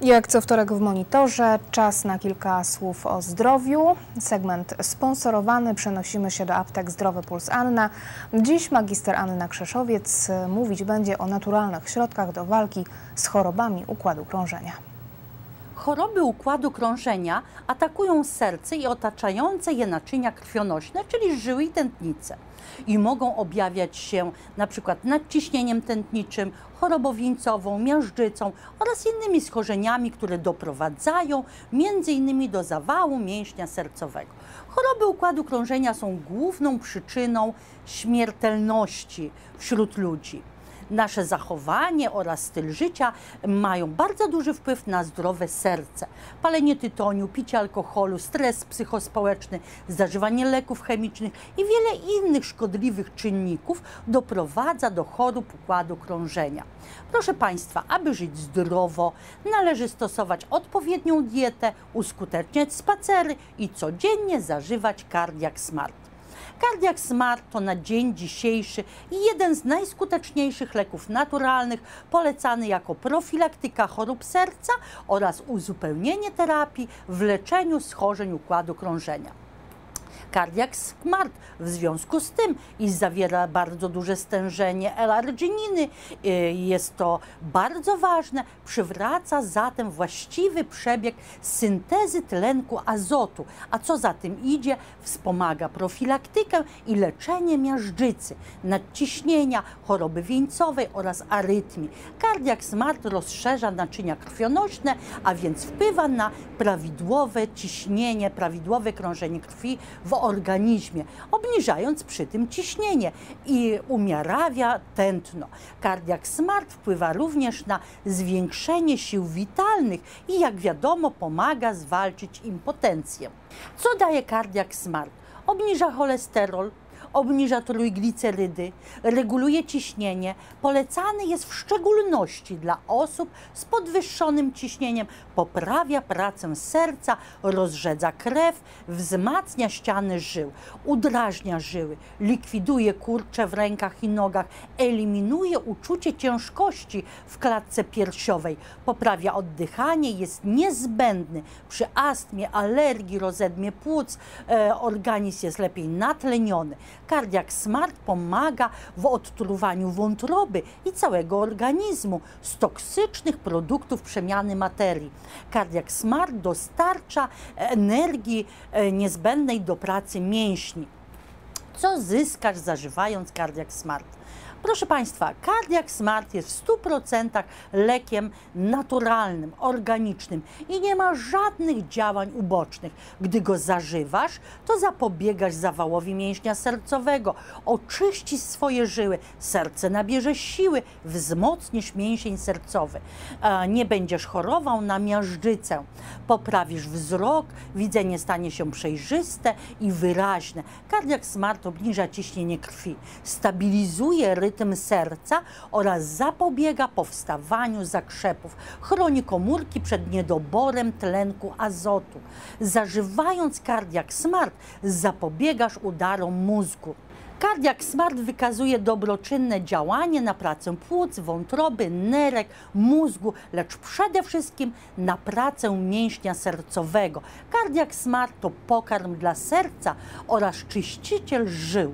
Jak co wtorek w monitorze, czas na kilka słów o zdrowiu. Segment sponsorowany. Przenosimy się do aptek Zdrowy Puls Anna. Dziś magister Anna Krzeszowiec mówić będzie o naturalnych środkach do walki z chorobami układu krążenia. Choroby układu krążenia atakują serce i otaczające je naczynia krwionośne, czyli żyły i tętnice. I mogą objawiać się na przykład nadciśnieniem tętniczym, chorobą wieńcową, miażdżycą oraz innymi schorzeniami, które doprowadzają m.in. do zawału mięśnia sercowego. Choroby układu krążenia są główną przyczyną śmiertelności wśród ludzi nasze zachowanie oraz styl życia mają bardzo duży wpływ na zdrowe serce. Palenie tytoniu, picie alkoholu, stres psychospołeczny, zażywanie leków chemicznych i wiele innych szkodliwych czynników doprowadza do chorób układu krążenia. Proszę Państwa, aby żyć zdrowo, należy stosować odpowiednią dietę, uskuteczniać spacery i codziennie zażywać Cardiac Smart. Cardiac Smart to na dzień dzisiejszy jeden z najskuteczniejszych leków naturalnych, polecany jako profilaktyka chorób serca oraz uzupełnienie terapii w leczeniu schorzeń układu krążenia. Cardiac Smart w związku z tym, iż zawiera bardzo duże stężenie L-argininy, y, jest to bardzo ważne, przywraca zatem właściwy przebieg syntezy tlenku azotu, a co za tym idzie, wspomaga profilaktykę i leczenie miażdżycy, nadciśnienia, choroby wieńcowej oraz arytmii. Cardiac Smart rozszerza naczynia krwionośne, a więc wpływa na prawidłowe ciśnienie, prawidłowe krążenie krwi w organizmie, obniżając przy tym ciśnienie i umiarawia tętno. Cardiac Smart wpływa również na zwiększenie sił witalnych i jak wiadomo pomaga zwalczyć impotencję. Co daje Cardiac Smart? Obniża cholesterol, obniża trójglicerydy, reguluje ciśnienie. Polecany jest w szczególności dla osób z podwyższonym ciśnieniem, poprawia pracę serca, rozrzedza krew, wzmacnia ściany żył, udrażnia żyły, likwiduje kurcze w rękach i nogach, eliminuje uczucie ciężkości w klatce piersiowej, poprawia oddychanie, jest niezbędny przy astmie, alergii, rozedmie płuc, e, organizm jest lepiej natleniony. Cardiac Smart pomaga w odtruwaniu wątroby i całego organizmu z toksycznych produktów przemiany materii. Cardiac Smart dostarcza energii e, niezbędnej do pracy mięśni. Co zyskasz zażywając Cardiac Smart? Proszę Państwa, Cardiac Smart jest w 100% lekiem naturalnym, organicznym i nie ma żadnych działań ubocznych. Gdy go zażywasz, to zapobiegasz zawałowi mięśnia sercowego, oczyścisz swoje żyły, serce nabierze siły, wzmocnisz mięsień sercowy. Nie będziesz chorował na miażdżycę, poprawisz wzrok, widzenie stanie się przejrzyste i wyraźne. Cardiac Smart obniża ciśnienie krwi, stabilizuje rytm rytm serca oraz zapobiega powstawaniu zakrzepów, chroni komórki przed niedoborem tlenku azotu. Zażywając Cardiac Smart zapobiegasz udarom mózgu. Cardiac Smart wykazuje dobroczynne działanie na pracę płuc, wątroby, nerek, mózgu, lecz przede wszystkim na pracę mięśnia sercowego. Cardiac Smart to pokarm dla serca oraz czyściciel żył.